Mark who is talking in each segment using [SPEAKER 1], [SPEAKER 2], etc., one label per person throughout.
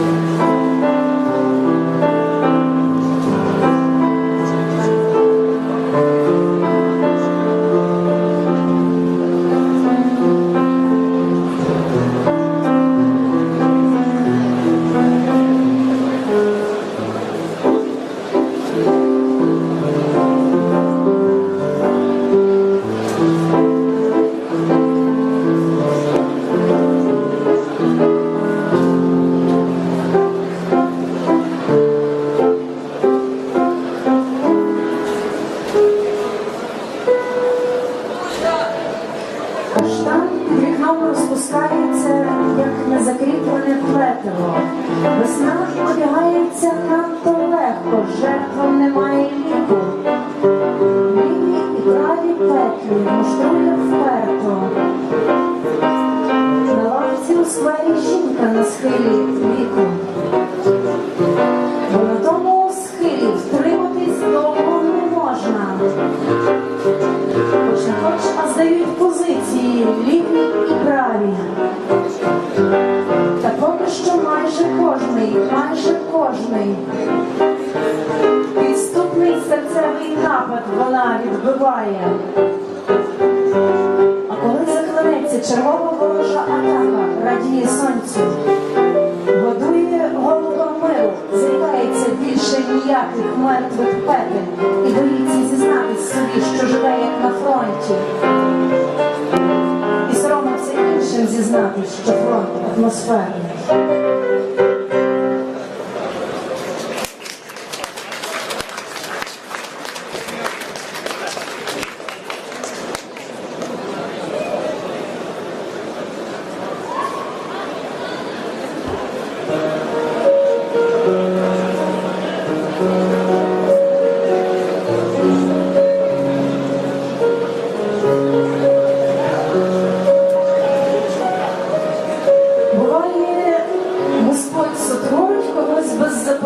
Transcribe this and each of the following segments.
[SPEAKER 1] Thank you. опускається, як незакріплене плетиво. Весна одягається надто легко, жертвам немає ліку. Ліві і праві петлі муштрує вперто. На лавці у сквері жінка на схилі віку. Бо на тому схилі втриматись довго не можна. Хоч не хоч, а здають позиції ліві і праві. Та поки що майже кожний, майже кожний. Підступний серцевий напад вона відбиває. А коли заклинеться чергова ворожа атака, радіє сонцю, годує голуба миру, зрікається більше ніяких мертвих петель і боїться зізнатись собі, що живе як на фронті. Зізнатись, що фронт атмосферний.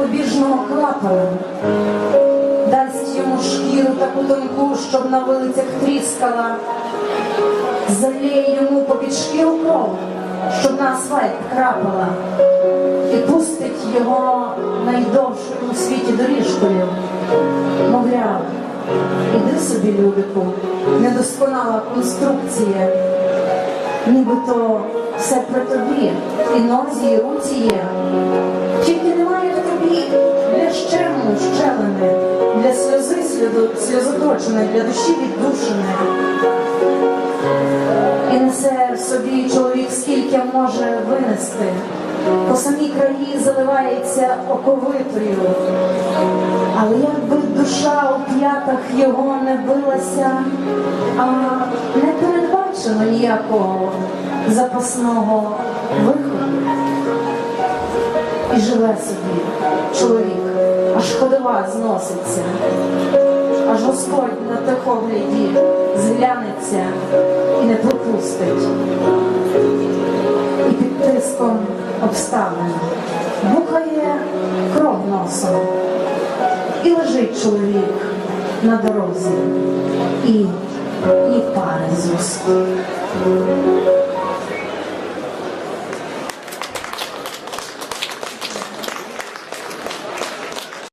[SPEAKER 1] Без запобіжного клапана, дасть йому шкіру таку тонку, щоб на вилицях тріскала, заліє йому попід шкіру кров, щоб на асфальт крапала, і пустить його найдовшою у світі доріжкою, мовляв, іди собі, Любику, недосконала конструкція. Нібито все при тобі, і нозі, і руці є. Щему для сльози сльозоточеної, для душі віддушеної. І несе в собі чоловік скільки може винести. По самій краї заливається оковитою. Але якби душа у п'ятах його не билася, а не передбачено ніякого запасного виходу. І живе собі чоловік, аж ходова зноситься, аж Господь на тихогляді зглянеться і не пропустить. І під тиском обставин бухає кров носом. І лежить чоловік на дорозі, і, і пари з.